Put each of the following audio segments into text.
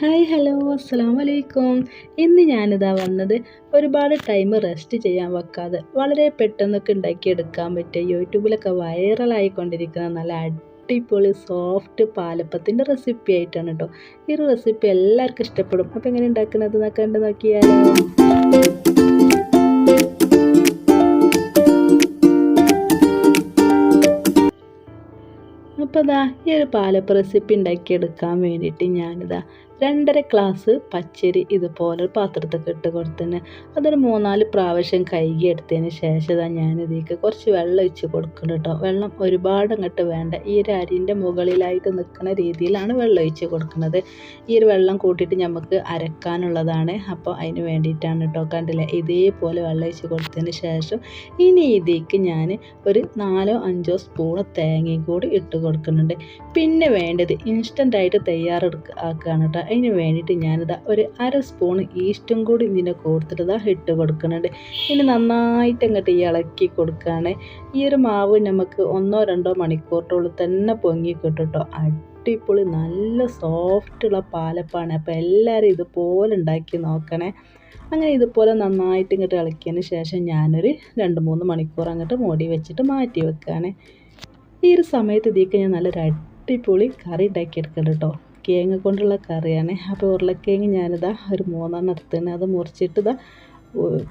Hi hello അസ്സാം വലൈക്കും ഇന്ന് ഞാനിതാ വന്നത് ഒരുപാട് ടൈം റെസ്റ്റ് ചെയ്യാൻ വെക്കാതെ വളരെ പെട്ടെന്നൊക്കെ ഉണ്ടാക്കിയെടുക്കാൻ പറ്റിയ യൂട്യൂബിലൊക്കെ വൈറലായിക്കൊണ്ടിരിക്കുന്ന നല്ല അടിപൊളി സോഫ്റ്റ് പാലപ്പത്തിന്റെ റെസിപ്പി ആയിട്ടാണ് കേട്ടോ ഈ ഒരു റെസിപ്പി എല്ലാവർക്കും ഇഷ്ടപ്പെടും. അപ്പോൾ എങ്ങനെ ഉണ്ടാക്കുന്നത് കണ്ട് നോക്കിയാലോ. അപ്പോൾ ഇതാ ഈ ഒരു പാലപ്പ റെസിപ്പി ഉണ്ടാക്കിയെടുക്കാൻ വേണ്ടിയിട്ട് ഞാനിതാ രണ്ടര ഗ്ലാസ് പച്ചരി ഇതുപോലെ പാത്രത്തൊക്കെ ഇട്ട് കൊടുത്തിന്. അതൊരു മൂന്നാൽ പ്രാവശ്യം കഴുകി എടുത്തതിന് ശേഷം ഇതാ ഞാനിതേക്ക് കുറച്ച് വെള്ളം ഒഴിച്ച് കൊടുക്കണം കേട്ടോ. വെള്ളം ഒരുപാട് അങ്ങോട്ട് വേണ്ട. ഈ ഒരു അരിന്റെ മുകളിലായിട്ട് നിൽക്കുന്ന രീതിയിലാണ് വെള്ളം ഒഴിച്ച് കൊടുക്കുന്നത്. ഈ ഒരു വെള്ളം കൂട്ടിയിട്ട് നമുക്ക് അരക്കാനുള്ളതാണ്. അപ്പോൾ അതിന് വേണ്ടിയിട്ടാണ് കേട്ടോ കണ്ടില്ലേ? ഇതേപോലെ വെള്ളം ഒഴിച്ച് കൊടുത്തതിന് ശേഷം ഇനി ഇതിലേക്ക് ഞാൻ ഒരു നാലോ അഞ്ചോ സ്പൂണ് തേങ്ങയും കൂടി ഇട്ട് കൊടുക്കുന്നുണ്ട്. പിന്നെ വേണ്ടത് ഇൻസ്റ്റന്റായിട്ട് തയ്യാറെടുക്കുക ആക്കുകയാണ് കേട്ടോ. അതിന് വേണ്ടിയിട്ട് ഞാനിതാ ഒരു അര സ്പൂൺ ഈസ്റ്റും കൂടി ഇതിന്റെ കൊടുത്തിട്ട് ഇതാ ഇട്ട് കൊടുക്കുന്നുണ്ട്. ഇനി നന്നായിട്ട് അങ്ങോട്ട് ഇളക്കി കൊടുക്കുകയാണ് ഈ ഒരു മാവ് നമുക്ക് ഒന്നോ രണ്ടോ മണിക്കൂറിനുള്ളിൽ തന്നെ പൊങ്ങി കിട്ടും അടിപൊളി നല്ല സോഫ്റ്റുള്ള പാലപ്പാണ്. അപ്പോൾ എല്ലാവരും ഇതുപോലെ ഉണ്ടാക്കി നോക്കണേ. അങ്ങനെ ഇതുപോലെ നന്നായിട്ട് ഇങ്ങോട്ട് ഇളക്കിയതിന് ശേഷം ഞാനൊരു രണ്ട് മൂന്ന് മണിക്കൂർ അങ്ങോട്ട് മൂടി വെച്ചിട്ട് മാറ്റി വെക്കുകയാണ് ഈ ഒരു സമയത്ത് ഇതിലേക്ക് ഞാൻ നല്ലൊരു അടിപൊളി കറി ഉണ്ടാക്കിയെടുക്കണം കേട്ടോ കേങ്ങ് കൊണ്ടുള്ള കറിയാണ്. അപ്പോൾ ഉരുളക്കിഴങ്ങ് ഞാനിതാ ഒരു മൂന്നെണ്ണം എടുത്തിന് അത് മുറിച്ചിട്ട് ഇതാ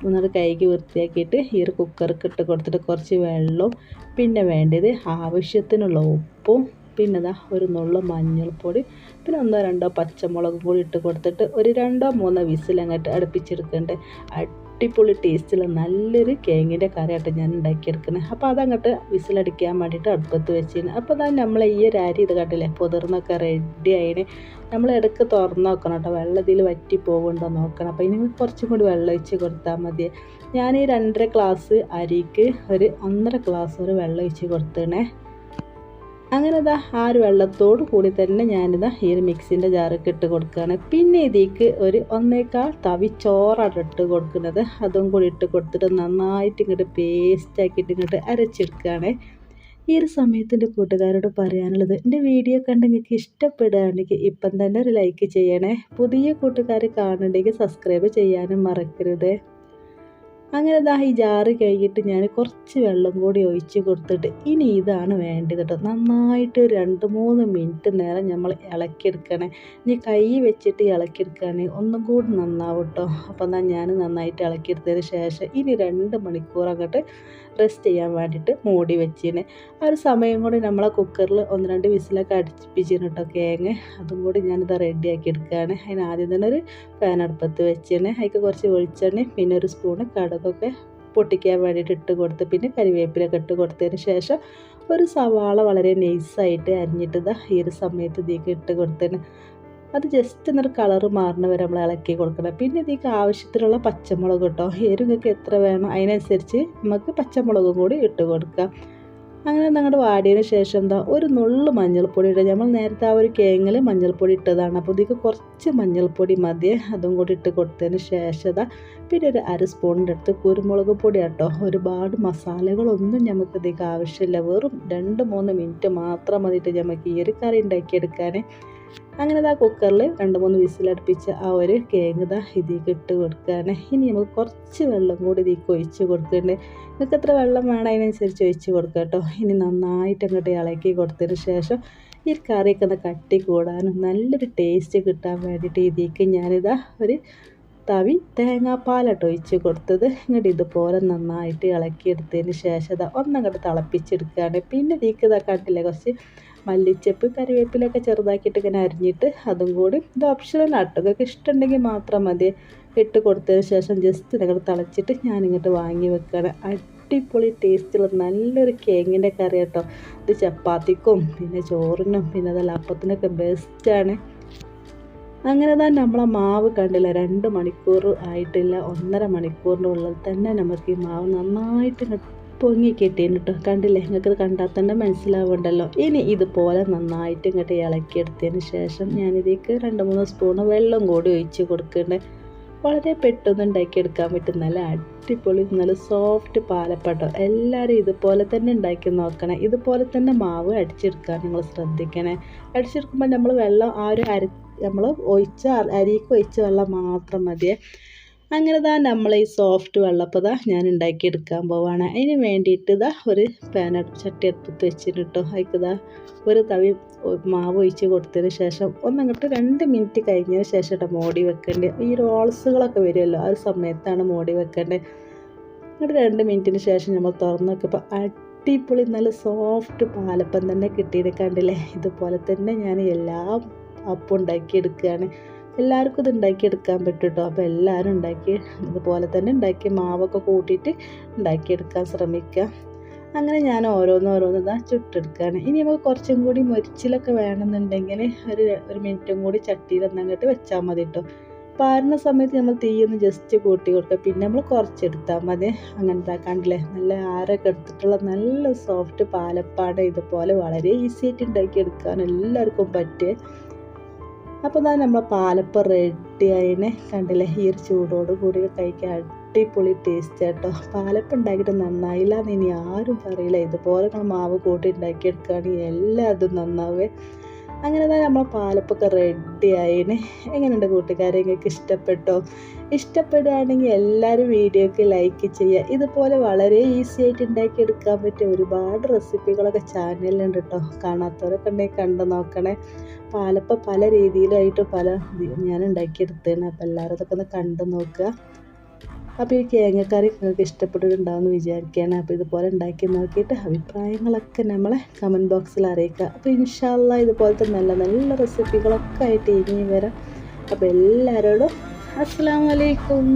ഒന്നത് കൈകി വൃത്തിയാക്കിയിട്ട് ഈ ഒരു കുക്കർക്ക് ഇട്ട് കൊടുത്തിട്ട് കുറച്ച് വെള്ളവും പിന്നെ വേണ്ടത് ആവശ്യത്തിനുള്ള ഉപ്പും പിന്നെ ഇതാ ഒരു നുള്ള മഞ്ഞൾപ്പൊടി പിന്നെ ഒന്നോ രണ്ടോ പച്ചമുളകും കൂടി ഇട്ട് കൊടുത്തിട്ട് ഒരു രണ്ടോ മൂന്നോ വിസിൽ അങ്ങോട്ട് അടുപ്പിച്ചെടുക്കേണ്ടത് അടിപൊളി ടേസ്റ്റുള്ള നല്ലൊരു കേങ്ങിന്റെ കറിയായിട്ട് ഞാൻ ഉണ്ടാക്കിയെടുക്കുന്നത്. അപ്പോൾ അതങ്ങോട്ട് വിസിലടിക്കാൻ വേണ്ടിയിട്ട് അടുപ്പത്ത് വെച്ചിരുന്നു. അപ്പോൾ അതാ നമ്മൾ ഈ ഒരു അരി ഇത് കണ്ടില്ലേ പൊതിർന്നൊക്കെ റെഡി ആയിന്. നമ്മൾ ഇടയ്ക്ക് തുറന്ന് നോക്കണം കേട്ടോ. വെള്ളം ഇതിൽ വറ്റി പോകുന്നുണ്ടോ നോക്കണം. അപ്പോൾ ഇനി കുറച്ചും കൂടി വെള്ളം ഒഴിച്ച് കൊടുത്താൽ മതി. ഞാൻ ഈ രണ്ടര ഗ്ലാസ് അരിക്ക് ഒരു ഒന്നര ഗ്ലാസ് ഒരു വെള്ളം ഒഴിച്ച് കൊടുത്തേണേ. അങ്ങനെ ഇതാ ആ ഒരു വെള്ളത്തോട് കൂടി തന്നെ ഞാനിതാ ഈ ഒരു മിക്സിന്റെ ജാറൊക്കെ ഇട്ട് കൊടുക്കുകയാണ്. പിന്നെ ഇതിക്ക് ഒരു ഒന്നേക്കാൾ തവി ചോറാണ് ഇട്ട് കൊടുക്കുന്നത്. അതും കൂടി ഇട്ട് കൊടുത്തിട്ട് നന്നായിട്ട് ഇങ്ങോട്ട് പേസ്റ്റാക്കിയിട്ട് ഇങ്ങോട്ട് അരച്ചെടുക്കുകയാണ്. ഈ ഒരു സമയത്ത് എന്റെ കൂട്ടുകാരോട് പറയാനുള്ളത് എന്റെ വീഡിയോ കണ്ട് നിങ്ങൾക്ക് ഇഷ്ടപ്പെടുകയാണെങ്കിൽ ഇപ്പം തന്നെ ഒരു ലൈക്ക് ചെയ്യണേ. പുതിയ കൂട്ടുകാർ കാണുന്നുണ്ടെങ്കിൽ സബ്സ്ക്രൈബ് ചെയ്യാനും മറക്കരുത്. അങ്ങനെ ദാ ഈ ജാറ് കഴിഞ്ഞിട്ട് ഞാൻ കുറച്ച് വെള്ളം കൂടി ഒഴിച്ച് കൊടുത്തിട്ട് ഇനി ഇതാണ് വേണ്ടത് കേട്ടോ നന്നായിട്ട് രണ്ട് മൂന്ന് മിനിറ്റ് നേരം നമ്മൾ ഇളക്കിയെടുക്കണേ. ഇനി കൈ വെച്ചിട്ട് ഇളക്കിയെടുക്കുകയാണെങ്കിൽ ഒന്നും കൂടി നന്നാവും കേട്ടോ അപ്പോൾ എന്നാൽ ഞാൻ നന്നായിട്ട് ഇളക്കിയെടുത്തതിന് ശേഷം ഇനി രണ്ട് മണിക്കൂർ അങ്ങോട്ട് റെസ്റ്റ് ചെയ്യാൻ വേണ്ടിയിട്ട് മൂടി വെച്ചിന്. ആ ഒരു സമയം കൂടി നമ്മളെ കുക്കറിൽ ഒന്ന് രണ്ട് വിസിലൊക്കെ അടിപ്പിച്ചിന് കേട്ടോ കേങ്ങ് അതും കൂടി ഞാനിത് റെഡിയാക്കി എടുക്കുകയാണ് അതിന് ആദ്യം തന്നെ ഒരു പാൻ അടുപ്പത്ത് വെച്ചിന്. അതിക്ക് കുറച്ച് വെളിച്ചെണ്ണ പിന്നെ ഒരു സ്പൂണ് കടുകൊക്കെ പൊട്ടിക്കാൻ വേണ്ടിയിട്ട് ഇട്ട് കൊടുത്ത് പിന്നെ കരിവേപ്പിലൊക്കെ ഇട്ട് കൊടുത്തതിന് ശേഷം ഒരു സവാള വളരെ നൈസായിട്ട് അരിഞ്ഞിട്ട് ഈ ഒരു സമയത്ത് ഇതിലേക്ക് ഇട്ട് കൊടുത്തതിന്. അത് ജസ്റ്റ് എന്നൊരു കളർ മാറുന്ന വരെ നമ്മൾ ഇളക്കി കൊടുക്കണം. പിന്നെ ഇതിലേക്ക് ആവശ്യത്തിനുള്ള പച്ചമുളക് കേട്ടോ എരുങ്ങൾക്ക് എത്ര വേണം അതിനനുസരിച്ച് നമുക്ക് പച്ചമുളകും കൂടി ഇട്ട് കൊടുക്കാം. അങ്ങനെ ഞങ്ങളുടെ വാടിയതിന് ശേഷം എന്താ ഒരു നുള്ളു മഞ്ഞൾപ്പൊടി ഇടുക. നമ്മൾ നേരത്തെ ആ ഒരു കേങ്ങിൽ മഞ്ഞൾപ്പൊടി ഇട്ടതാണ്. അപ്പോൾ ഇതിക്ക് കുറച്ച് മഞ്ഞൾപ്പൊടി മതിയെ അതും കൂടി ഇട്ട് കൊടുത്തതിന് ശേഷം പിന്നെ ഒരു അര സ്പൂണിന്റെ അടുത്ത് കുരുമുളക് പൊടി കേട്ടോ ഒരുപാട് മസാലകളൊന്നും നമുക്ക് ഇതിക്ക് ആവശ്യമില്ല. വെറും രണ്ട് മൂന്ന് മിനിറ്റ് മാത്രം മതിയിട്ട് നമുക്ക് ഈ ഒരു കറി ഉണ്ടാക്കിയെടുക്കാൻ. അങ്ങനെ ഇതാ കുക്കറിൽ രണ്ട് മൂന്ന് വിസിലടുപ്പിച്ച ആ ഒരു കേങ്ങ് ഇതാ ഇതിലേക്ക് ഇട്ട് കൊടുക്കുകയാണ് ഇനി നമുക്ക് കുറച്ച് വെള്ളം കൂടി ഇതിലേക്ക് ഒഴിച്ച് കൊടുക്കുന്നുണ്ട് നിങ്ങൾക്ക് എത്ര വെള്ളം വേണം അതിനനുസരിച്ച് ഒഴിച്ച് കൊടുക്കുക കേട്ടോ ഇനി നന്നായിട്ട് അങ്ങോട്ട് ഇളക്കി കൊടുത്തതിന് ശേഷം ഈ കറിയൊക്കെ ഒന്ന് കട്ടി കൂടാനും നല്ലൊരു ടേസ്റ്റ് കിട്ടാൻ വേണ്ടിയിട്ട് ഇതിലേക്ക് ഞാനിതാ ഒരു തവി തേങ്ങാപ്പാലട്ടോ ഒഴിച്ച് കൊടുത്തത്. ഇങ്ങോട്ട് ഇതുപോലെ നന്നായിട്ട് ഇളക്കിയെടുത്തതിന് ശേഷം ഇതാ ഒന്നങ്ങോട്ട് തിളപ്പിച്ചെടുക്കുകയാണ് പിന്നെ ഇതിലേക്ക് ഇതാ കണ്ടില്ലേ കുറച്ച് മല്ലിച്ചപ്പ് കറിവേപ്പിലൊക്കെ ചെറുതാക്കിയിട്ട് ഇങ്ങനെ അരിഞ്ഞിട്ട് അതും കൂടി ഇത് ഓപ്ഷണൽ ആട്ടോ ഇഷ്ടമുണ്ടെങ്കിൽ മാത്രം മതി. ഇട്ട് കൊടുത്തതിന് ശേഷം ജസ്റ്റ് നിങ്ങൾ തിളച്ചിട്ട് ഞാനിങ്ങോട്ട് വാങ്ങി വെക്കുകയാണ് അടിപൊളി ടേസ്റ്റുള്ള നല്ലൊരു കേങ്ങിന്റെ കറി കേട്ടോ. ഇത് ചപ്പാത്തിക്കും പിന്നെ ചോറിനും പിന്നെ അതല്ല അപ്പത്തിനൊക്കെ ബെസ്റ്റാണ് അങ്ങനെ തന്നെ നമ്മളെ മാവ് കണ്ടില്ല രണ്ട് മണിക്കൂർ ആയിട്ടില്ല ഒന്നര മണിക്കൂറിന്റെ ഉള്ളിൽ തന്നെ നമുക്ക് ഈ മാവ് നന്നായിട്ട് പൊങ്ങി കിട്ടിയിന് കേട്ടോ കണ്ടില്ലേ? നിങ്ങൾക്ക് കണ്ടാൽ തന്നെ മനസ്സിലാവുണ്ടല്ലോ ഇനി ഇതുപോലെ നന്നായിട്ട് ഇങ്ങോട്ട് ഇളക്കിയെടുത്തതിന് ശേഷം ഞാനിതേക്ക് രണ്ട് മൂന്ന് സ്പൂണ് വെള്ളം കൂടി ഒഴിച്ച് കൊടുക്കണ്ടേ വളരെ പെട്ടെന്ന് ഉണ്ടാക്കിയെടുക്കാൻ പറ്റും. നല്ല അടിപൊളി നല്ല സോഫ്റ്റ് പാലപ്പാട്ടോ എല്ലാവരും ഇതുപോലെ തന്നെ ഉണ്ടാക്കി നോക്കണേ. ഇതുപോലെ തന്നെ മാവ് അടിച്ചെടുക്കാൻ നിങ്ങൾ ശ്രദ്ധിക്കണേ. അടിച്ചെടുക്കുമ്പോൾ നമ്മൾ വെള്ളം ആ ഒരു അരി നമ്മൾ ഒഴിച്ച അരിക്ക് ഒഴിച്ച വെള്ളം മാത്രം മതിയേ. അങ്ങനെ ദാ നമ്മൾ ഈ സോഫ്റ്റ് വെള്ളപ്പം ഞാൻ ഞാൻ ഉണ്ടാക്കിയെടുക്കാൻ പോവാണ്. അതിന് വേണ്ടിയിട്ട് ഇതാ ഒരു പാന ചട്ടി എടുത്ത് വെച്ചിട്ട് കേട്ടോ ഒരു തവി മാവ് ഒഴിച്ച് കൊടുത്തതിന് ശേഷം ഒന്നങ്ങോട്ട് രണ്ട് മിനിറ്റ് കഴിഞ്ഞതിന് ശേഷം കേട്ടോ മോടി വെക്കേണ്ടത് ഈ റോൾസുകളൊക്കെ വരുമല്ലോ ആ ഒരു സമയത്താണ് മോടി വെക്കേണ്ടത് എന്നിട്ട് രണ്ട് മിനിറ്റിന് ശേഷം നമ്മൾ തുറന്ന് അടിപൊളി നല്ല സോഫ്റ്റ് പാലപ്പം തന്നെ കിട്ടിയിട്ട് കണ്ടില്ലേ? ഇതുപോലെ തന്നെ ഞാൻ എല്ലാം അപ്പം ഉണ്ടാക്കിയെടുക്കുകയാണ് എല്ലാവർക്കും ഇത് ഉണ്ടാക്കിയെടുക്കാൻ പറ്റും കേട്ടോ അപ്പോൾ എല്ലാവരും ഉണ്ടാക്കി ഇതുപോലെ തന്നെ ഉണ്ടാക്കി മാവൊക്കെ കൂട്ടിയിട്ട് ഉണ്ടാക്കിയെടുക്കാൻ ശ്രമിക്കുക. അങ്ങനെ ഞാൻ ഓരോന്നോരോന്ന് ഓരോന്ന് ഇതാ ചുട്ടെടുക്കുകയാണ്. ഇനി നമുക്ക് കുറച്ചും കൂടി മൊരിച്ചിലൊക്കെ വേണമെന്നുണ്ടെങ്കിൽ ഒരു ഒരു മിനിറ്റും കൂടി ചട്ടിയിൽ ഒന്നങ്ങോട്ട് വെച്ചാൽ മതി കേട്ടോ. പാരുന്ന സമയത്ത് നമ്മൾ തീയൊന്ന് ജസ്റ്റ് കൂട്ടി കൊടുക്കുക. പിന്നെ നമ്മൾ കുറച്ചെടുത്താൽ മതി. അങ്ങനത്തെ കണ്ടില്ലേ? നല്ല ആരൊക്കെ എടുത്തിട്ടുള്ള നല്ല സോഫ്റ്റ് പാലപ്പാട് ഇതുപോലെ വളരെ ഈസി ആയിട്ട് ഉണ്ടാക്കിയെടുക്കാൻ എല്ലാവർക്കും പറ്റും അപ്പോൾ ഇതാ നമ്മളെ പാലപ്പം റെഡി ആയിനെ. കണ്ടില്ലേ? ഈ ഒരു ചൂടോട് കൂടി കഴിക്കാൻ അടിപൊളി ടേസ്റ്റ് കേട്ടോ പാലപ്പം ഉണ്ടാക്കിയിട്ട് നന്നായില്ല എന്ന് ഇനി ആരും പറയില്ല. ഇതുപോലെ നമ്മൾ മാവ് കൂട്ടി ഉണ്ടാക്കിയെടുക്കുകയാണെങ്കിൽ എല്ലാതും നന്നാവേ. അങ്ങനെ തന്നെ നമ്മളെ പാലപ്പൊക്കെ റെഡി ആയിന് എങ്ങനെയുണ്ട് കൂട്ടുകാരെ? നിങ്ങൾക്ക് ഇഷ്ടപ്പെട്ടോ? ഇഷ്ടപ്പെടുകയാണെങ്കിൽ എല്ലാവരും വീഡിയോക്ക് ലൈക്ക് ചെയ്യുക. ഇതുപോലെ വളരെ ഈസി ആയിട്ട് ഉണ്ടാക്കിയെടുക്കാൻ പറ്റിയ ഒരുപാട് റെസിപ്പികളൊക്കെ ചാനലിലുണ്ട് കേട്ടോ കാണാത്തവരൊക്കെ ഉണ്ടെങ്കിൽ കണ്ടു നോക്കണേ. പാലപ്പം പല രീതിയിലായിട്ട് പല ഞാൻ ഉണ്ടാക്കിയെടുത്തേനെ അപ്പോൾ എല്ലാവരും അതൊക്കെ ഒന്ന് കണ്ടു നോക്കുക. അപ്പോൾ ഈ കേങ്ങക്കറി നിങ്ങൾക്ക് ഇഷ്ടപ്പെട്ടിട്ടുണ്ടാവുമെന്ന് വിചാരിക്കുകയാണ്. അപ്പോൾ ഇതുപോലെ ഉണ്ടാക്കി നോക്കിയിട്ട് അഭിപ്രായങ്ങളൊക്കെ നമ്മളെ കമന്റ് ബോക്സിൽ അറിയിക്കുക. അപ്പോൾ ഇൻഷാല്ല ഇതുപോലത്തെ നല്ല നല്ല റെസിപ്പികളൊക്കെ ആയിട്ട് ഇനി വരാം. അപ്പോൾ എല്ലാവരോടും അസ്സാം വലൈക്കും